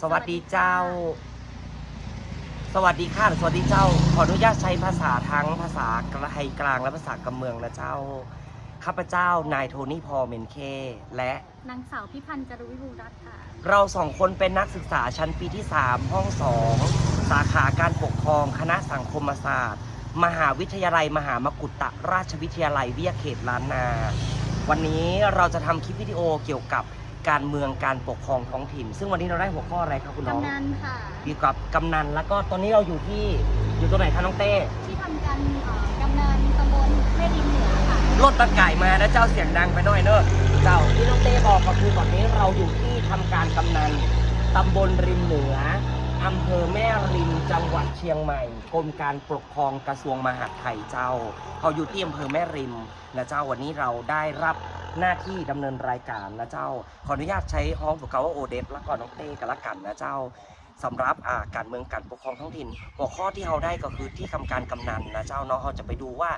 สวัสดีเจ้า สวัสดีค่ะสวัสดีเจ้า ขออนุญาตใช้ภาษาทั้งภาษาไทยกลางและภาษากำเมืองนะเจ้า ข้าพเจ้านายโทนี่พอลเมนเค และนางสาวพิพันธ์จารุวิบูลย์รัตน์ค่ะ เราสองคนเป็นนักศึกษาชั้นปีที่ 3 ห้อง 2 สาขาการปกครองคณะสังคมศาสตร์ มหาวิทยาลัยมหามกุฏราชวิทยาลัยวิทยาเขตล้านนา วันนี้เราจะทำคลิปวิดีโอเกี่ยวกับ การเมืองการปกครองท้องถิ่น ซึ่งวันนี้เราได้หัวข้ออะไรครับคุณน้องกำนันค่ะเกี่ยวกับกำนันแล้วก็ตอนนี้เราอยู่ที่อยู่ตรงไหนคะน้องเต้ที่ทำการเอ่อกำนันตำบลแม่ดินเหนือค่ะ รถตะไก่มานะเจ้าเสียงดังไปหน่อยเนอะเจ้าที่น้องเต้บอกก็คือตอนนี้เราอยู่ที่ทำการกำนันตำบลริมเหนืออำเภอแม่ริมจังหวัดเชียงใหม่กรมการปกครองกระทรวงมหาดไทยเจ้าเขาอยู่ที่อำเภอแม่ริมนะเจ้าวันนี้เราได้รับ หน้าที่ดำเนินรายการนะเจ้า ขออนุญาตใช้ห้องของเขาว่าโอเดฟแล้วก็น้องเต้กันละกันนะเจ้าสำหรับอ่าการเมืองการปกครองท้องถิ่น หัวข้อที่เราได้ก็คือที่ทำการกำนันนะเจ้าเนาะเราจะไปดูว่า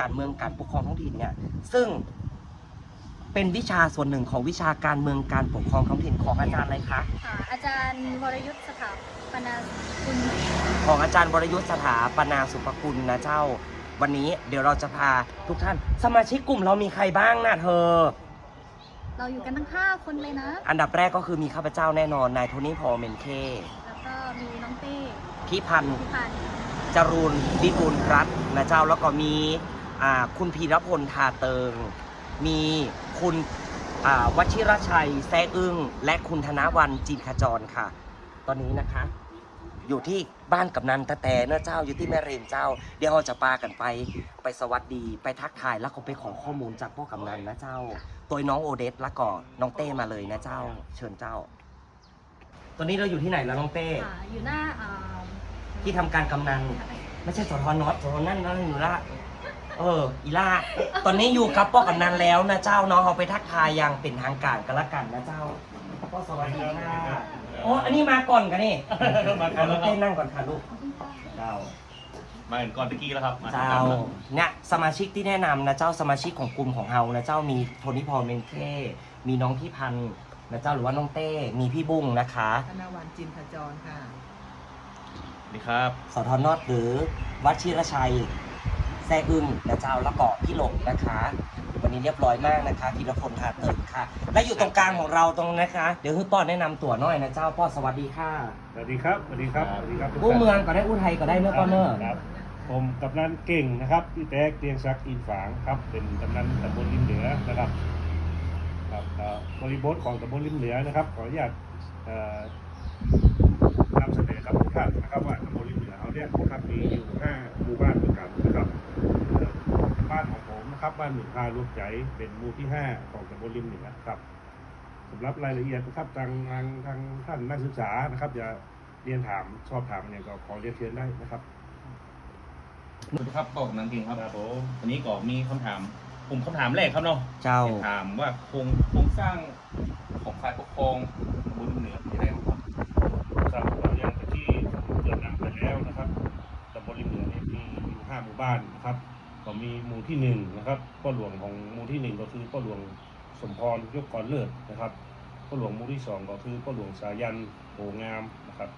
การเมืองการปกครองท้องถิ่นเนี่ยซึ่งเป็นวิชาส่วนหนึ่งของวิชาการเมืองการปกครองท้องถิ่นของอาจารย์อะไรคะ ค่ะอาจารย์วรยุทธ์สถาปนาคุณของอาจารย์วรยุทธสถาปนาสุภกุลนะเจ้า วันนี้เดี๋ยวเราจะพาทุกท่าน สมาชิกกลุ่มเรามีใครบ้างนะเธอ เราอยู่กันทั้งห้าคนเลยนะ อันดับแรกก็คือมีข้าพเจ้าแน่นอนนายโทนี่พอลเมนเคแล้วก็มีน้องเต้พี่พันธ์พิพันธ์จรูนดิบูลรัตน์นะเจ้าแล้วก็มีอ่าคุณพีรพลทาเติง มีคุณอ่าวชิรชัยแซ่อึ้งและคุณธนวันจินขจรค่ะ ตอนนี้นะคะ อยู่ที่บ้านกำนันตะแต่เนอะเจ้าอยู่ที่แม่เรนเจ้า เดี๋ยวเราจะปากันไปไปสวัสดีไปทักทายแล้วก็ไปขอข้อมูลจากพ่อกำนันนะเจ้า ตัวน้องโอเดสแล้วก็น้องเต้มาเลยนะเจ้า เชิญเจ้า ตอนนี้เราอยู่ที่ไหนแล้วน้องเต้ค่ะอยู่หน้าเอ่อที่ทำการกำนัน ไม่ใช่สทน็อตสทนั่นนั่นหนูละเออ อีล่าตอนนี้อยู่กับป้อกำนันแล้วนะเจ้าเนาะเอาไปทักทายอย่างเป็นทางการกันละกันนะเจ้าป้อสวัสดีค่ะ โอ้อันนี้มาก่อนกันนี่มาก่อนแล้วครับเต้นนั่งก่อนค่ะลูกเจ้ามาเห็นก่อนตะกี้แล้วครับมเจ้าเนี่ยสมาชิกที่แนะนำนะเจ้าสมาชิกของกลุ่มของเฮานะเจ้ามีโทนี่พอลเมนเท่มีน้องพี่พันธ์นะเจ้าหรือว่าน้องเต้มีพี่บุ้งนะคะธนวันจินขจรค่ะ นี่ครับสทนอตหรือวัดชิรชัยแซ่อึ้งนะเจ้าแล้วก็พี่หลงนะคะ วันนี้เรียบร้อยมากนะคะธีรพลทาเติมค่ะ และอยู่ตรงกลางของเราตรงนะคะ เดี๋ยวคือป้อนแนะนำตัวหน่อยนะเจ้าป้อนสวัสดีค่ะสวัสดีครับ สวัสดีครับ สวัสดีครับทุกอู้ท่านเมืองก็ได้อู้ไทยก็ได้เนื้อป้อนเนอร์ครับ ผมกำนันเก่งนะครับพี่แต๊กเตียงซักอินฝางครับ เป็นกำนันตำบลริมเหนือนะครับ ครับเอ่อบริบทของตำบลริมเหนือนะครับ ขออนุญาตเอ่อนำเสนอครับทุกท่านนะครับว่าตำบลริมเหนือเราเนี่ยนะครับมีอยู่ห้าหมู่บ้านด้วยกันนะครับเอ่อบ้านของผมนะ ครับบ้านหนึ่งพารวมใจเป็นหมู่ที่ห้าของตำบลริมเหนือครับสำหรับรายละเอียดนะครับทางทางทางท่านนักศึกษานะครับอย่าเรียนถามสอบถามเนี่ยก็ขอเรียนเชิญได้นะครับสวัสดีครับบอกกำนันเก่งครับครับผมวันนี้ก็มีคำถามผมคำถามแรกครับเนาะเจ้าถามว่าโครงโครงสร้างของฝ่ายปกครองบนเหนือเป็นยังไงบ้างครับครับเรายังไปที่เกิดนำไปแล้วนะครับตำบลริมเหนือเนี่ยมีอยู่ห้าหมู่บ้านนะครับ ก็มีหมู่ที่หนึ่งนะครับพ่อหลวงของหมู่ที่หนึ่งก็คือพ่อหลวงสมพรยกกรเลิศนะครับพ่อหลวงหมู่ที่สองก็คือพ่อหลวงสายันโหงามนะครับ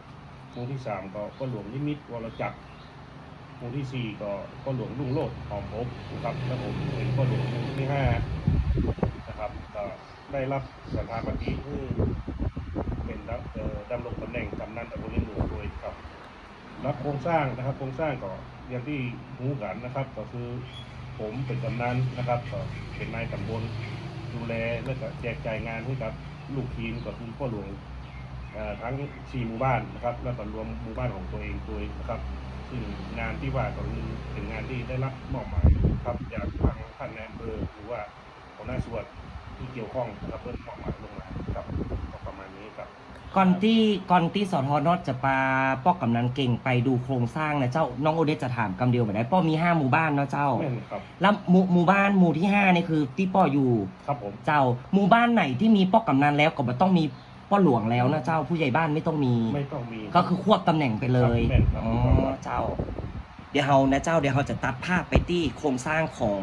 หมู่ที่สามก็พ่อหลวงนิมิตวรจักรหมู่ที่สี่ก็พ่อหลวงลุงโลดหอมภพนะครับและผมเป็นพ่อหลวงหมู่ที่ห้านะครับก็ได้รับสถาปนิกที่เป็นรับเอ่อดำรงตำแหน่งกำนันตำบลริมเห นือโดยครับรับโครงสร้างนะครับโครงสร้างก็อย่างที่รู้กันนะครับ ก็คือผมเป็นกำนันนะครับก็เป็นนายตำบลดูแลและก็แจกจ่ายงานให้กับลูกทีมก็คือพ่อหลวงทั้งสี่หมู่บ้านนะครับ แล้วก็รวมหมู่บ้านของตัวเองด้วยนะครับซึ่งงานที่ว่าก็คือเป็นงานที่ได้รับมอบหมายครับจากทางท่านนายอำเภอหรือว่าหัวหน้าส่วน ที่เกี่ยวข้องนะครับเพื่อนมอบหมายลงมาครับก็ประมาณนี้ครับ ก่อนที่ก่อนที่สทนอตจะปาป้อกำนันเก่งไปดูโครงสร้างนะเจ้าน้องโอเดสจะถามคำเดียวแบบได้ป้อมีห้าหมู่บ้านเนาะเจ้า แม่นครับ แล้วหมู่หมู่บ้านหมู่ที่ห้านี่คือที่ป้ออยู่ ครับผม เจ้าหมู่บ้านไหนที่มีป้อกำนันแล้วก็บ่ต้องมีป้อหลวงแล้วนะเจ้าผู้ใหญ่บ้านไม่ต้องมี ไม่ต้องมีก็คือควบตำแหน่งไปเลย ครับแม่นครับ อ๋อ เจ้า เดี๋ยวเฮานะเจ้าเดี๋ยวเฮาจะตัดภาพไปที่โครงสร้างของ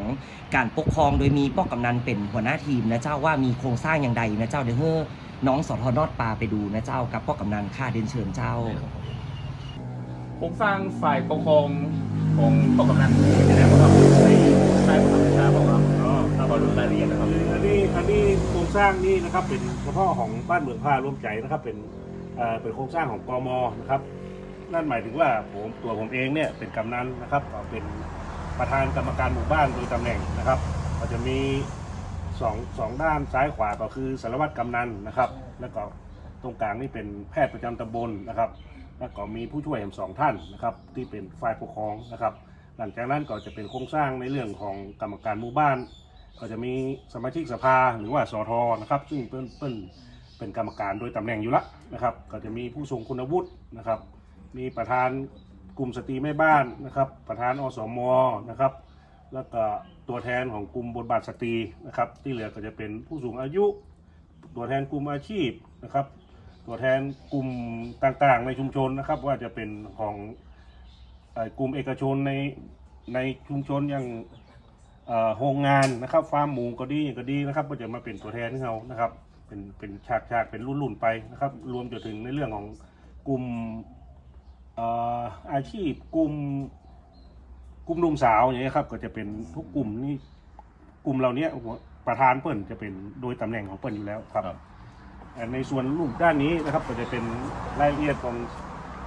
การปกครองโดยมีป้อกำนันเป็นหัวหน้าทีมนะเจ้าว่ามีโครงสร้างอย่างใดนะเจ้าเดี๋ยวเฮ้อน้องสอทอนอดปลาไปดูนะเจ้ากับพ่อกำนันค่าเดินเชิญเจ้า โครงสร้างฝ่ายปกครองของปกำนันที่ไหนบ้างครับในใต้บังคับบัญชาบอกครับอ๋อครับขอดูรายละเอียดนะครับอันนี้อันนี้โครงสร้างนี่นะครับเป็นเฉพาะของบ้านเมืองผ้าร่วมใจนะครับเป็นเอ่อเป็นโครงสร้างของกมนะครับ นั่นหมายถึงว่าผมตัวผมเองเนี่ยเป็นกำนันนะครับเป็นประธานกรรมการหมู่บ้านโดยตำแหน่งนะครับก็จะมีสองสองด้านซ้ายขวาก็คือสารวัตรกำนันนะครับ แล้วก็ตรงกลางนี่เป็นแพทย์ประจำตำบลนะครับ แล้วก็มีผู้ช่วยอีกสองท่านนะครับ ที่เป็นฝ่ายปกครองนะครับ หลังจากนั้นก็จะเป็นโครงสร้างในเรื่องของกรรมการหมู่บ้าน ก็จะมีสมาชิกสภาหรือว่าสทนะครับ ซึ่งเปิ้นเปิ้นเป็นกรรมการโดยตำแหน่งอยู่ละนะครับ ก็จะมีผู้ทรงคุณวุฒินะครับ มีประธานกลุ่มสตรีแม่บ้านนะครับ ประธานอสมนะครับ แล้วก็ตัวแทนของกลุ่มบทบาทสตรีนะครับ ที่เหลือก็จะเป็นผู้สูงอายุ ตัวแทนกลุ่มอาชีพนะครับ ตัวแทนกลุ่มต่างๆ ในชุมชนนะครับ ว่าจะเป็นของอกลุ่มเอกชนในในชุมชนอย่างโรงงานนะครับฟาร์มหมูก็ดีก็ดีนะครับ ก็จะมาเป็นตัวแทนให้เรานะครับ เป็นเป็นฉากฉากเป็นรุ่นๆไปนะครับ รวมจนถึงในเรื่องของกลุ่ม อ่ออาชีพกลุ่มกลุ่มหนุ่มสาวอย่างเงี้ยครับ ก็จะเป็นทุกกลุ่มนี่กลุ่มเราเนี้ยหัวประธานเปิ้นจะเป็นโดยตำแหน่งของเปิ้นอยู่แล้วครับครับเอ่อในส่วนรูปด้านนี้นะครับ ก็จะเป็นรายละเอียดของ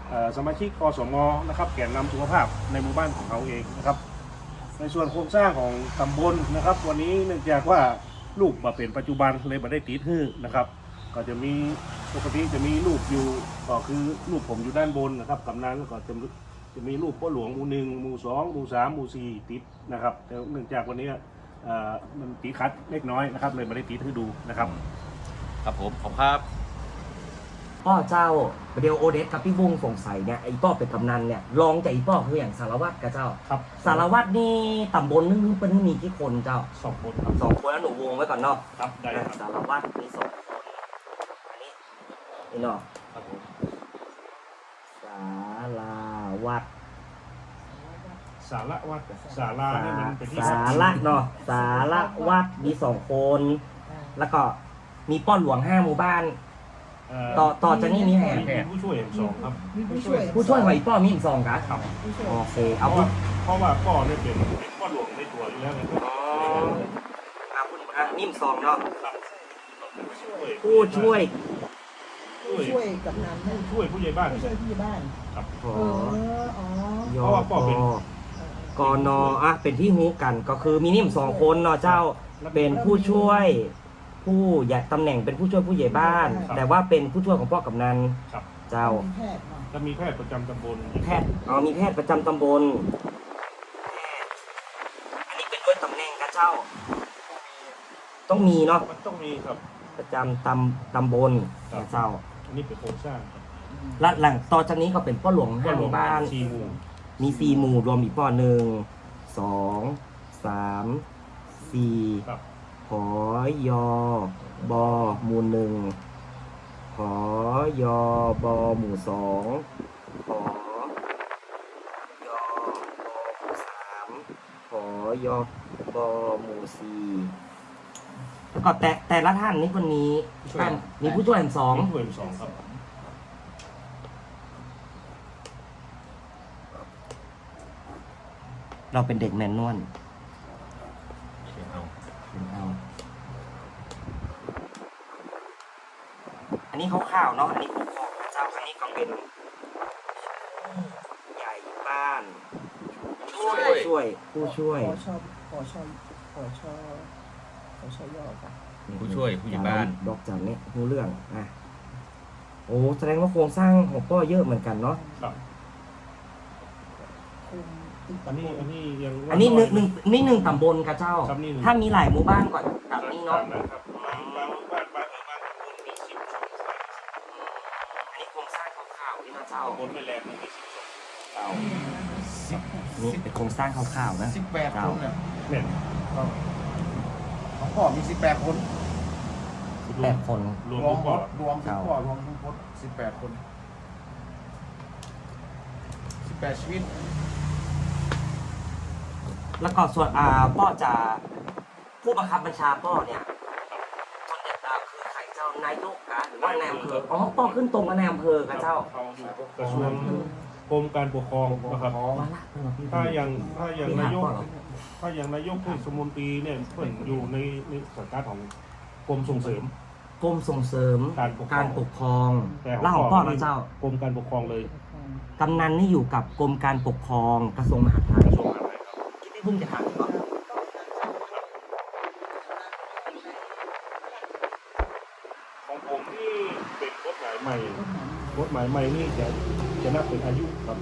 เอ่อสมาชิกอสมนะครับ แกนนำสุขภาพในหมู่บ้านของเขาเองนะครับ ในส่วนโครงสร้างของตำบลนะครับ วันนี้เนื่องจากว่าลูกมาเป็นปัจจุบันเลยมาได้ติดหื้อนะครับ ก็จะมี ปกติจะมีรูปอยู่ก็คือรูปผมอยู่ด้านบนนะครับกำนันแล้วก็จะจะมีรูปพ่อหลวงหมู่หนึ่งหมู่สองหมู่สามหมู่สี่ติดนะครับแต่เนื่องจากวันนี้เอ่อมันติดคัดเล็กน้อยนะครับเลยมาได้ติดให้ดูนะครับ ครับผมขอบครับ ป้อเจ้าเดียวโอเดสกับพี่วงสงสัยเนี่ยไอ้ป้อเป็นกำนันเนี่ยรองจากไอ้ป้อคืออย่างสารวัตรกับเจ้า ครับสารวัตรนี่ตำบลนึงเป็นมีกี่คนเจ้าสองคนครับสองคนแล้วหนูวงไว้ก่อนเนาะครับได้ครับ สารวัตรมีสองคนอันนี้ นี่เนาะครับผมสารวัตรสาระวัดสาราเนี่ยมันเป็นที่สาระเนาะสารวัตรมีสองคน แล้วก็มีป้อหลวงห้าหมู่บ้านเอ่อต่อต่อจากนี้มีแผนมีผู้ช่วยสองครับมีผู้ช่วยผู้ช่วยหอยป้อมีอีกสองกะครับผู้ช่วยโอเคเพเอาราะผู้ว่าเพราะว่าพ่อเนี่ยเป็นเป็นพ่อหลวงในตัวอยู่แล้วนะครับอ๋อเอาผู้อะนิ่มสองเนาะครับผู้ช่วยช่วย ผู้ช่วยกับนันให้ช่วยผู้ใหญ่บ้านผู้ช่วยผู้ใหญ่บ้านครับอ๋อเอออ๋อ ยเพราะว่าป้อเป็น กอนออะเป็นที่ฮู้กันก็คือมีนิ่มสองคนเนาะเจ้าเป็นผู้ช่วย ผู้ใหญ่ตำแหน่งเป็นผู้ช่วยผู้ใหญ่บ้านแต่ว่าเป็นผู้ช่วยของพ่อกำนันครับ เจ้ามีแพทย์มาแล้วมีแพทย์ประจำตำบลแพทย์อ๋อมีแพทย์ประจำตำบลอันนี้เป็นด้วยตำแหน่งกับเจ้า ต้องมีเนาะมันต้องมีครับ ประจำตำตำบลครับเจ้า อันนี้เป็นโครงสร้างครับและหลังต่อจากนี้ก็เป็นพ่อหลวงพ่อห้าหหลวงมู่บ้าน ชีหมู่มีสี่หมู่รวมอีกป้อหนึ่งสองสามสี่ครับขอยอบอหมู่หนึ่งขอยอบอหมู่สองขอยอบอหมู่สามขอยอบอหมู่สี่ แล้วก็แต่แต่ละท่านนี่คนนี้ช่วย ท่านมีผู้ช่วยสองมีผู้ช่วยสองครับเราเป็นเด็กแมนนวลเอาเอาอันนี้เขาข้าวๆเนาะอันนี้ปกครองพระเจ้าอันนี้ก็เป็นใหญ่บ้านช่วยผู้ช่วยผู้ช่วยขอชอบขอชอบขอชอบ ขอชอบย่อค่ะผู้ช่วยผู้ใหญ่บ้าน ดอกจันเนี่ยรู้เรื่องอะโอ้แสดงว่าโครงสร้างของป้อเยอะเหมือนกันเนาะครับคุมติดอันนี้อันนี้ยังว่าอันนี้หนึ่งหนึ่งนี่หนึ่งตำบลกับเจ้า ครับนี่หนึ่งถ้ามีหลายหมู่บ้านกว่าแบบนี้เนาะนะครับบางบางบ้านบ้านเออบางตำบลมีสิบสองสายอันนี้โครงสร้างขาวๆนี่นะเจ้าตำบลไม่แรงมันมีสิบสองนี่เป็นโครงสร้างขาวๆนะสิบแปดคนเนี่ย เนี่ยของ พ่อมีสิบแปดคนแปดคนรวมรวทุมกหมบ่อดรวมทุกพ่อรวมทุกพดสิบแปดคนสิบแปดชีวิต แล้วก็ส่วนอ่าป้อจะผู้บังคับบัญชาป้อเนี่ยส่วนใหญ่แล้วคือใครเจ้านายกคะหรือว่าในอำเภออ๋อป้อขึ้นตรงกับในอำเภอค่ะเจ้าเขาอยู่กระทรวงกรมการปกครองนะครับ มาละเออพี่ถ้าอย่างถ้าอย่างนายก พี่หาข้อเหรอถ้าอย่างนายกเทศมนตรีเนี่ยเพิ่นอยู่ในในสังกัดของกรมส่งเสริม กรมส่งเสริมการปกครองการปกครองแต่ของแล้วของพ่ป้ออนะเจ้า กรมการปกครองเลยกำนันนี่อยู่กับกรมการปกครองกระทรวงมหาดไทยกระทรวงมหาดไทยครับคิดได้เพิ่งจะถามก่อนของผมนี่เป็นกฎหมายใหม่กฎหมายใหม่นี่จะจะนับเป็นอายุครับ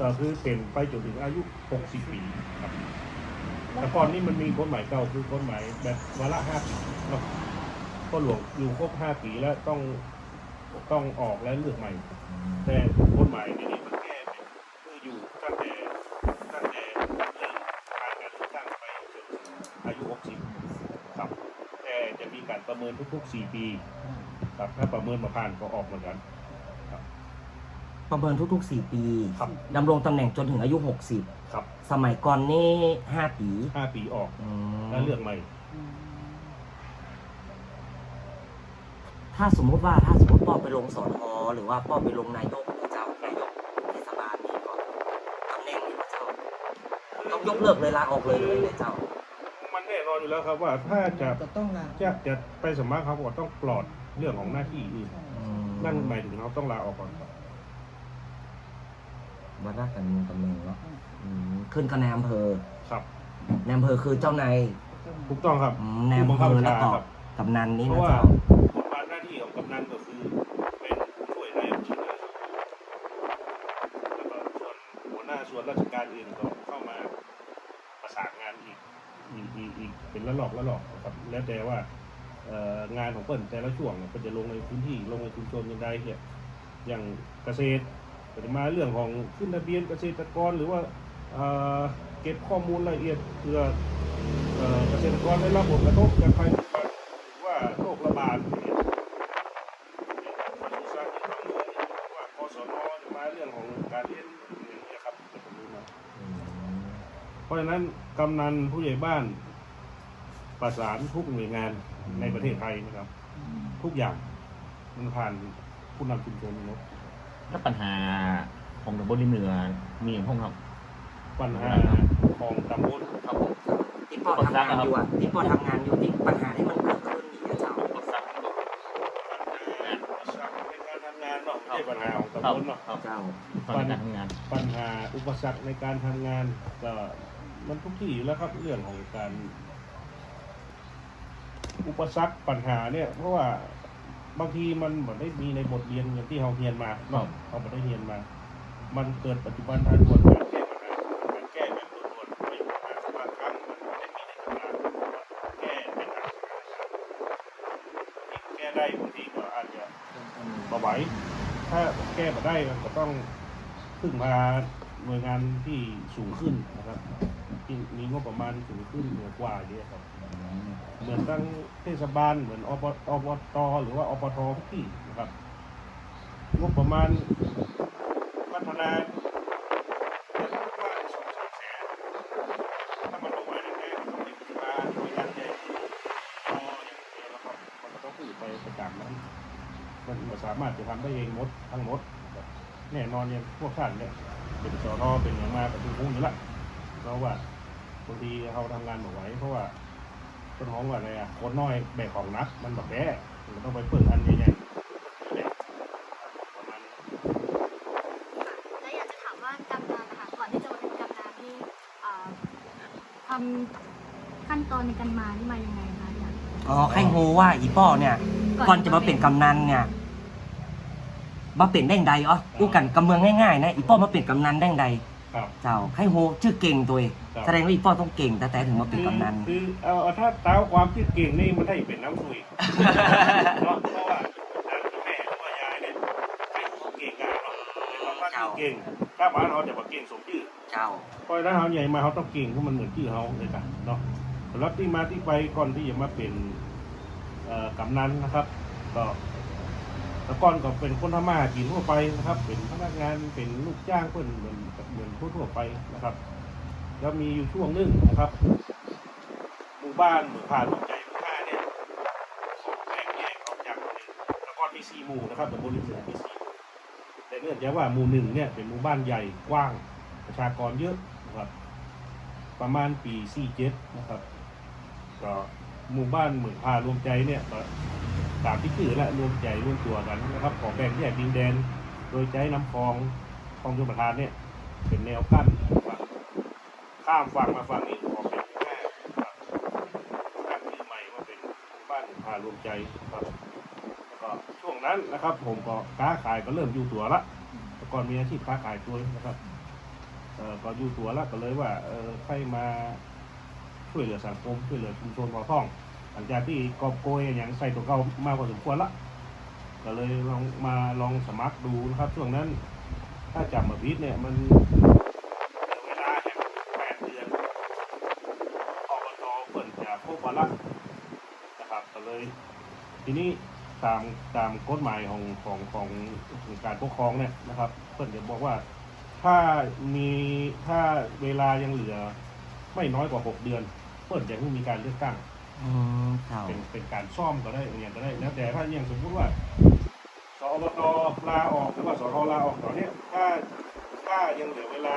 ก็คือเป็นไปจนถึงอายุ 60 ปีครับแต่ก่อนนี่มันมีกฎหมายเก่าคือกฎหมายแบบวาระ5ปีเนาะก็หลวงอยู่ครบ 5 ปีแล้วต้องต้องออกและเลือกใหม่ แต่กฎหมายเดี๋ยวนี้มันแก้เป็นคืออยู่ตั้งแต่ตั้งแต่เริ่มการการเลือกตั้งไปจนถึงอายุ 60 ครับ แต่จะมีการประเมินทุกๆ 4 ปีครับถ้าประเมินมาผ่านก็ออกเหมือนกัน ประเมินทุกๆ 4 ปีครับ ดำรงตำแหน่งจนถึงอายุ ครับ60 สมัยก่อนนี่ 5 ปี5ปีออกอืมแล้วเลือกใหม่ถ้าสมมุติว่าถ้าสมมติป้อไปลงสอทอหรือว่าป้อไปลงนายกเจ้านายกเทศบาลนี่ก็ตำแหน่งนี่เจ้าต้องยกเลิกเลยลาออกเลยเลยเจ้า มันแน่นอนอยู่แล้วครับว่าถ้าจะก็ต้องลาจะจะไปสมัครเขาก็ต้องปลอดเรื่องของหน้าที่อื่นนั่นหมายถึงเราต้องลาออกก่อนครับ วัดราชการเมืองตำแหน่งเนาะอืมขึ้นกับนายอำเภอครับ นายอำเภอคือเจ้านายถูกต้องครับอืมนายอำเภอแล้วก็กำนันนี่เพนะราะว่าเจ้าบทบาทหน้าที่ของกำนันก็คือเป็นผู้ช่วยนายกเฉยแล้วก็ส่วนหัวหน้าส่วนราชการอื่นก็เข้ามาประสานงานอีกอีกอีกอีกเป็นละหลอกละหลอกนะครับแล้วแต่ว่าเอ่องานของเปิ้นแต่ละช่วงเนี่ยเปิ้นจะลงในพื้นที่ลงในชุมชนยังไงเนี่ยอย่างเกษตร ก็จะมาเรื่องของขึ้นทะเบียนเกษตรกรหรือว่าเก็บข้อมูลรายละเอียดเพื่อเกษตรกรได้รับผลกระทบจากภัยพิบัติหรือว่าโรคระบาดเนี่ยปศุสัตว์ที่ต้องรู้ว่ากศนจะมาเรื่องของการเลี้ยงอย่างนี้ครับจะผมรู้มาเพราะฉะนั้นกำนันผู้ใหญ่บ้านประสานทุกหน่วยงานในประเทศไทยนะครับ ทุกอย่างมันผ่านผู้นำชุมชนหมด ถ้าปัญหาของตำบลริมเหนือมีอย่างพวกครับ ปัญหาของตำบลครับผมที่ป้อทำงานอยู่อะที่ป้อทำงานอยู่ที่ปัญหาที่มันเกิดขึ้นนี่นะเจ้าอุปสรรคในการทำงานเนาะไม่ใช่ปัญหาของครับตำบลเนาะครับเจ้าตอนในการทำงาน ปัญหาอุปสรรคในการทำงานก็มันทุกที่อยู่แล้วครับเรื่องของการ อุปสรรคปัญหาเนี่ยเพราะว่า บางทีมันเหมือนได้มีในบทเรียนอย่างที่เราเรียนมาเนาะเราไม่ได้เรียนมา มันเกิดปัจจุบันทันด่วนการแก้ปัญหาการแก้แบบด่วนๆไม่ปัญหาบางครั้งมันไม่ได้มีในตำราแก้เป็นอักษรที่แก้ได้บางทีก็อาจจะบ่ไหวถ้าแก้มาได้มันก็ต้องพึ่งพา หน่วยงานที่สูงขึ้นนะครับที่มีงบประมาณสูงขึ้นเหนือกว่าเยอะครับ เหมือนทั้งเทศบาลเหมือนอบอบตหรือว่าอบททุกที่นะครับงบประมาณพัฒนาว่สองสามแสนถ้ามันลงมาแน่ๆต้องการมีการใหญ่พออย่างเดียวแล้วครับมันต้องไประกาศนั้นมันไม่สามารถจะทำได้เองหมดทั้งหมดแน่นอนเนี่ยพวกท่านเนี่ย เป็นสอนอเป็นอย่างมาเป็นผู้อยู่ละเพราะว่าบางทีเขาทำงานไม่ไหวเพราะว่าต้นหอมว่าอะไรอะคนน้อยแบกของหนัก มันแบบแย่มันต้องไปเปิดอันใหญ่ๆเนี่ยประมาณนี้แล้วอยากจะถามว่ากำนันนะคะก่อนที่จะมาเป็นกำนันนี่เอ่อความขั้นตอนในการมานี่มายังไงคะอยาก อ๋อให้โฮว่าอีป้อเนี่ย ก่อนจะมาเป็นกำนันเนี่ย มาเป็นแดงใดอ๋ออู้กันกำเมืองง่ายๆนะอีป้อมาเป็นกำนันแดงใดครับ เจ้าให้โฮชื่อเก่งตัวเองครับ แสดงว่าอีป้อต้องเก่งแต่แต่ถึงมาเป็นกำนัน คือเอาเอาถ้าตามความที่เก่งนี่มันได้เป็นน้ำซุยเนาะเพราะว่าน้ำแม่หรือว่ายายเนี่ยให้เขาเก่งกันเนาะในความว่าคือเก่ง ถ้าบ้านเขาจะมาเก่งสมชื่อเจ้า เพราะฉะนั้นเขาใหญ่มาเขาต้องเก่งเพราะมันเหมือนชื่อเขาเลยกันเนาะสำหรับที่มาที่ไปก่อนที่จะมาเป็นเอ่อกำนันนะครับ ก็ แต่ก่อนก็เป็นคนทำมาหากินทั่วไปนะครับ เป็นพนักงานเป็นลูกจ้างเพื่อนเหมือนเหมือนทั่วๆไปนะครับ แล้วมีอยู่ช่วงหนึงนะครับหมู่บ้านหมู่ผ่านหมู่ใจหมู่ท่าเนี่ยแบ่งแยกออกจากกันเองมีสี่หมู่นะครับแตำบริมเหนือมีสี่แต่เนื่องจากว่าหมู่หนึ่งเนี่ยเป็นหมู่บ้านใหญ่กว้างประชากรเยอะนะครับ ประมาณปีสี่เจ็ดนะครับก็หมู่บ้านเหมืองพารวมใจเนี่ยก็ ตามที่ชื่อและรวมใจรวมตัวกันนะครับขอแบ่งแยกดินแดน โดยใช้น้ำคลองคลองชลประทานเนี่ยเป็นแนวกั้นฝั่งข้ามฝั่งมาฝั่งนี้ขอแบ่งแม่ครับตั้งชื่อใหม่ว่าเป็นบ้านหมืองพารวมใจครับก็ช่วงนั้นนะครับ ผมก็ค้าขายก็เริ่มอยู่ตัวละแต่ก่อนมีอาชีพค้าขายด้วยนะครับเอ่อก็อยู่ตัวแล้วก็เลยว่าเออใครมาช่วยเหลือสังคมช่วยเหลือชุมชนพอท่อง ลังจากที่กอบโกยอย่างใส่ตัวเก่ามากพอสมควรละก็เลยลองมาลองสมัครดูนะครับ ช่วงนั้น ถ้าจำมาพิษเนี่ยมันเหลือเวลาแค่แปดเดือนอบตเปิดจะครบวันละนะครับก็เลย ทีนี้ตามตามกฎหมายของของของของการปกครองเนี่ยนะครับเพิ่อนจะบอกว่าถ้ามีถ้าเวลายังเหลือไม่น้อยกว่า 6 เดือนเปิดจะให้มีการเลือกตั้ง อืมเจ้าเป็นเป็นการซ่อมก็ได้อย่างก็ได้แล้วแต่ถ้าอย่างสมมุติว่าสอบตลาออกหรือว่าสทลาออกตอนเนี้ยถ้าถ้ายังเหลือเวลา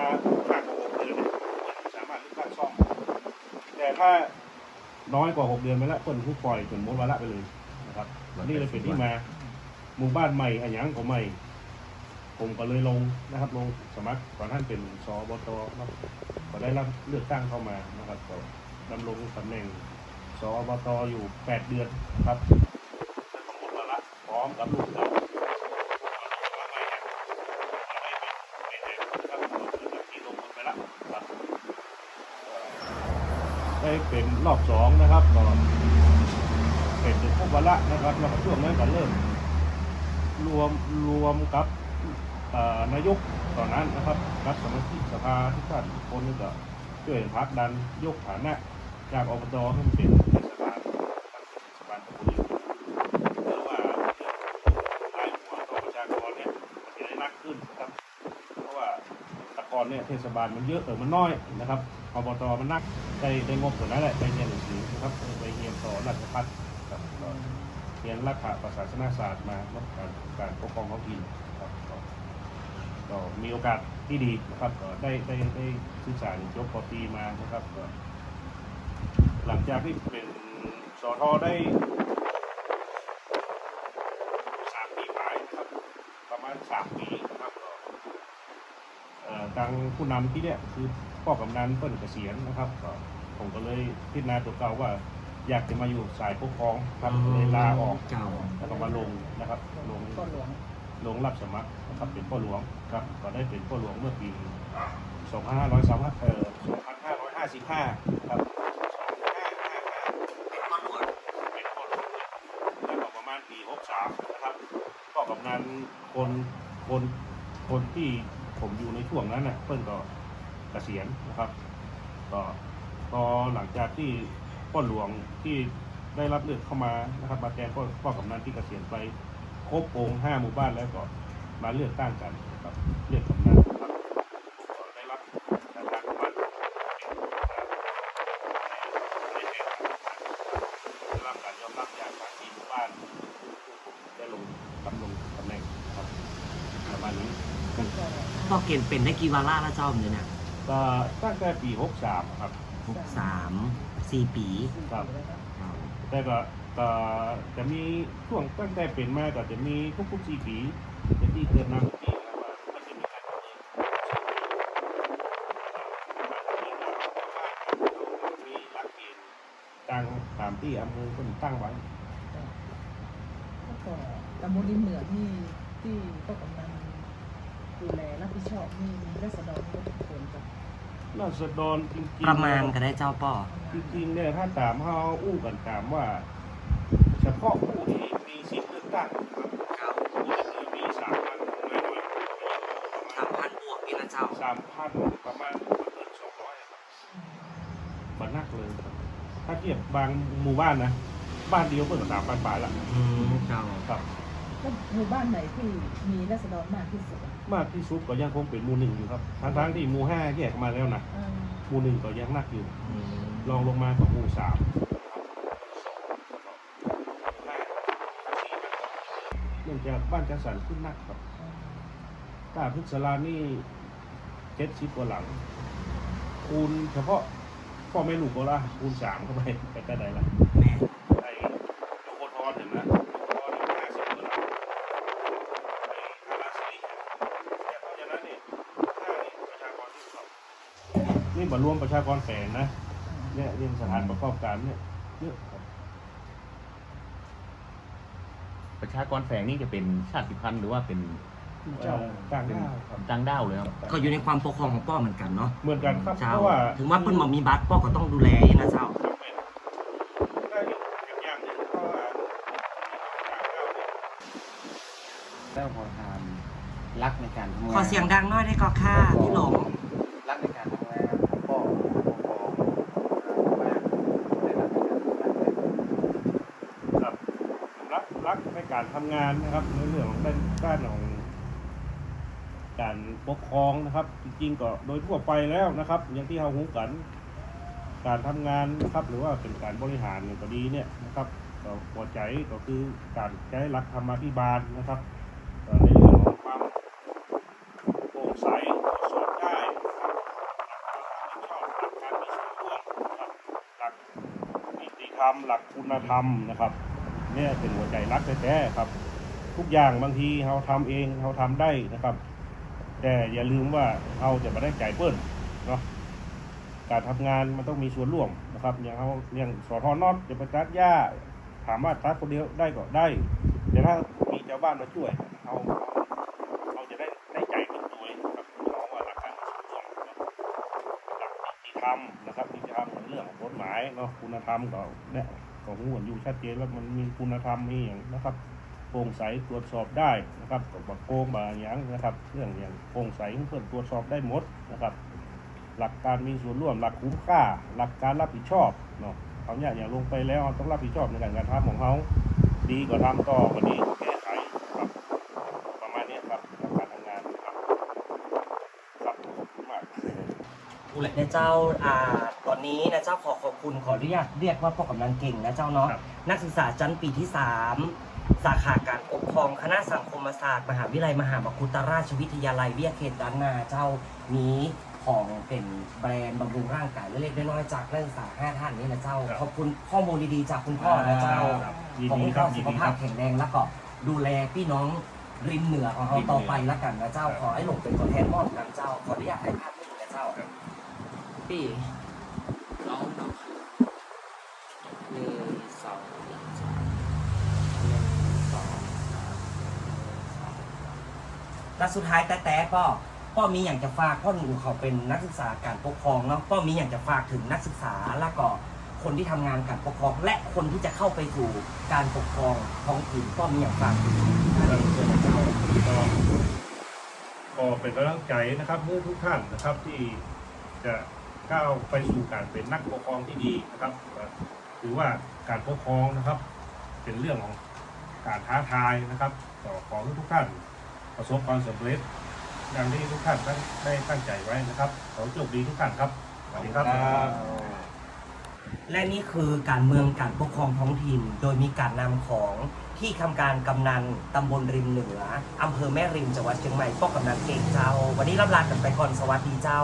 มากกว่า6เดือนเนี่ยสามารถเลือกตั้งซ่อม แต่ถ้าน้อยกว่า6เดือนไปแล้วเปิดผู้ปล่อยจนหมดวาระไปเลยนะครับนี่เลยเป็นที่มาหมู่บ้านใหม่อันยังของใหม่ ผมก็เลยลงนะครับ ลงสมัครตอนท่านเป็นสบตก็ได้รับเลือกตั้งเข้ามานะครับก็ดำรงตำแหน่ง สอบตอยู่ 8 เดือนครับทั้งหมดละพร้อมกับลูกครับได้เป็นรอบสองนะครับก็เป็นถึงพวกวาระนะครับแล้วก็ช่วงนั้นก็เริ่ม รวมรวมกับนายกตอนนั้นนะครับรับสมาชิกสภาทุกท่านทุกคนนี่ก็ช่วยพักดันยกฐานะจากอบตให้เป็นเทศบาลเทศบาลตำบลนี้เพื่อว่ารายหัวต่อประชากรเนี่ยมันจะได้มากขึ้นนะครับ เพราะว่าแตะก อนเนี่ยเทศบาลมันเยอะเออมันน้อยนะครับอบตมันนักได้ได้งบส่วนนั้นแหละไปเรียนหนังสือนะครับไปเรียนต่อราชพัฒครับเรียนรัฐประศาสนศาสตร์มาเนการการปกครองท้องถิ่นครับก็มีโอกาสที่ดีนะครับก็ได้ได้ได้ศึกษาจบปตีมานะครับหลังจากที่เป็นสอทอได้สามปีปลายนะครับ ประมาณสามปีนะครับก็เอ่อ ทางผู้นำที่เนี่ยคือพ่อกำนันเปิ้นเกษียณนะครับก็ผมก็เลยพิจารณาตัวเก่าว่า อยากจะมาอยู่สายปกครองครับเลยลาออกเจ้าแล้วก็มาลงนะครับลงก็หลวงลงรับสมัครนะครับเป็นพ่อหลวงครับก็ได้เป็นพ่อหลวงเมื่อปี 2535เอ่อ2555 ครับเป็นพ่อหลวงเป็นพ่อหลวงแล้วก็ประมาณปี63นะครับก็กำนันคนคน คนที่ผมอยู่ในช่วงนั้นน่ะเพิ่นก็เกษียณนะครับก็พอหลังจากที่พ่อหลวงที่ได้รับเลือกเข้ามานะครับมาแทนพ่อพ่อกำนันที่เกษียณไปครบองค์ห้าหมู่บ้านแล้วก็มาเลือกตั้งกันนะครับเลือกกำนันนะครับก็ได้รับการทางวัดได้รับการยอมรับจากภาคีหมู่บ้านได้ลงดำรงตำแหน่งนะครับประมาณนี้ พ่อเกณฑ์เป็นได้กี่วาระแล้วเจ้าเนี่ยเนี่ยก็ตั้งแต่ปี 63 ครับ หกสามสี่ปีครับเจ้าแต่ก็ก็จะมีช่วงตั้งแต่เป็นมาก็จะมีทุกๆสี่ปีจะที่เกิดนำทุกปีนะครับว่ามันจะมีการประเมินมีหลักเกณฑ์ตั้งตามที่อำเภอคนตั้งไว้ แล้วก็ตำบลริมเหนือที่ที่พ่อกำนันดูแลรับผิด ชอบนี่มีรัษฎรนี่ทุกคนกับราษฎรจริงๆประมาณก็ได้เจ้าป่อจริงๆเนี่ยถ้าตามเขาอู้กันตามว่า เฉพาะผู้ที่มีสิทธิ์เลือกตั้งนะครับผู้ที่มีสามพันไม่น้อยสามพันบวกนี่นะเจ้าสามพันประมาณเกินสองร้อยครับบันนักเลยครับถ้าเทียบบางหมู่บ้านนะบ้านเดียวก็สามพันบาทละอืมเจ้าครับ แล้วหมู่บ้านไหนที่มีรัษฎรมากที่สุดอะมากที่สุดก็ยังคงเป็นหมู่หนึ่งอยู่ครับทั้งๆที่หมู่ห้าแยกมาแล้วนะอ่าหมู่หนึ่งก็ยังนักอยู่อืมลองลงมากับหมู่สามเนื่องจากบ้านจัดสรรขึ้นนักครับตาพึกษลานี่เจ็ดสิบกว่าหลัง คูณเฉพาะพ่อแม่ลูกก็ละคูณสามเข้าไปไปก็ได้ละ แม่ ไอ้โลโกทอนเห็นไหมโลโกทอนห้าสิบกว่าหลังไอ้ฮาราซิลิแต่เพราะฉะนั้นนี่ถ้านี่ประชากรที่เขา นี่บรรวมประชากรแฝงนะเนี่ยเรื่องสถานประกอบการเนี่ยเยอะครับประชากรแฝงนี่จะเป็นชาติพันธุ์หรือว่าเป็นเจ้าต่างเป็นด้าวครับต่างด้าวเลยครับก็อยู่ในความปกครองของป้อเหมือนกันเนาะเหมือนกันครับเจ้าเพราะว่าถึงว่าเปิ้นบ่มีบัตรป้อก็ต้องดูแลนะเจ้าได้อยู่อย่างหนึงเพราะว่าแล้วพอทานรักในการทำงานขอเสียงดังน้อยได้ก็ค่ะพี่หลง รักในการทำงานของพ่อของพ่อของแม่ได้รักในการทำงานเลย ครับรักรั การทำงานนะครับในเรื่องของด้านด้านของ การปกครองนะครับ จริงๆก็โดยทั่วไปแล้วนะครับ อย่างที่เราหูกัน การทำงานนะครับหรือว่าเป็นการบริหารเนี่ยก็ดีเนี่ยนะครับก็พอใจก็คือการใช้หลักธรรมาภิบาลนะครับในเรื่องของความโปร่งใสตรวจสอบได้นะครับหลักควารับผิดชอบหลัการมีส่วนหลักนิติธรรม หลักคุณธรรมนะครับ เนี่ยเป็นหัวใจรักแท้ๆครับ ทุกอย่างบางทีเราทำเองเราทำได้นะครับ แต่อย่าลืมว่าเราจะมาได้ใจเปิ้ลเนาะการทำงานมันต้องมีส่วนร่วมนะครับอย่างเราอย่างสอทอนอตจะไปตัดหญ้าถามว่าตัดคนเดียวได้ก็ได้ แต่ถ้ามีชาวบ้านมาช่วยเราเราจะได้ได้ใจเป็นตัวนะครับเพราะว่าหลักการมีส่วนร่วมหลักนิติธรรมนะครับนิติธรรมในเรื่องของกฎหมายเนาะคุณธรรมก็เนี่ย ของหัวอยู่ชัดเจนว่ามันมีคุณธรรมมีอย่างนะครับโปร่งใสตรวจสอบได้นะครับบักโกงบาอย่างนะครับเรื่องอย่างโปร่งใสเพื่อนตรวจสอบได้หมดนะครับ หลักการมีส่วนร่วมหลักคุ้มค่า หลักการรับผิดชอบเนาะเขาเนี่ยอย่างลงไปแล้วต้องรับผิดชอบในการกระทำของเขาดีกว่าทำต่อวันนี้กว่าแก้ไขครับประมาณนี้ครับหลักการทำงานครับครับขอบคุณมาก นะเจ้าอ่าตอนนี้นะเจ้าขอขอบคุณขออนุญาตเรียกว่าพ่อกำนันเก่งนะเจ้าเนาะครับ นักศึกษาชั้นปีที่ 3 สาขาการปกครองคณะสังคมศาสตร์ มหาวิทยาลัยมหามกุฏราชวิทยาลัยวิทยาเขตด้านหน้าเจ้านี้ของเป็นแบรนด์บำรุงร่างกายเล็กๆน้อยๆจากนักศึกษาห้าท่านนี้นะเจ้าครับ ขอบคุณข้อมูลดีๆจากคุณพ่อนะเจ้า ครับยินขอดีให้ครัพ่บอยิสุนขดีคภารัพบ แข็งแรงแล้วก็ดูแลพี่น้องริมเหนือของเราต่อไปแล้วกันนะเจ้าครับขอให้หลงเป็นตัวแทนมอบกันเจ้าขออนุญาตถ่ายภาพให้ดูนะเจ้าพี่ร้อ งต่อหนึ่งสองหนึ่งสองหนึ่งสองสามแล้วสุดท้ายแต่แต่ก็ก็มีอย่างจะฝากพ่อหนูเขาเป็นนักศึกษาการปกครองเนาะก็มีอย่างจะฝากถึงนักศึกษาแล้วก็คนที่ทำงานการปกครอง และคนที่จะเข้าไปสู่การปกครองท้องถิ่นก็มีอย่างฝากถึงการเรียนเชิญเจ้าก็ก็เป็นกำลังใจนะครับเมื่อทุกท่านนะครับที่จะ ก้าวไปสู่การเป็นนักปกครองที่ดีนะครับถือว่าการปกครองนะครับ เป็นเรื่องของการท้าทายนะครับต่อของทุกท่านประสบความสำเร็จดังที่ทุกท่านได้ตั้งใจไว้นะครับขอโชคดีทุกท่านครับสวัสดีครับ และนี่คือการเมืองการปกครองท้องถิ่น โดยมีการนำของที่ทำการกำนันตำบลริมเหนืออำเภอแม่ริมจังหวัดเชียงใหม่ป้อกำนันเก่งเจ้า วันนี้รับลากันไปก่อนสวัสดีเจ้า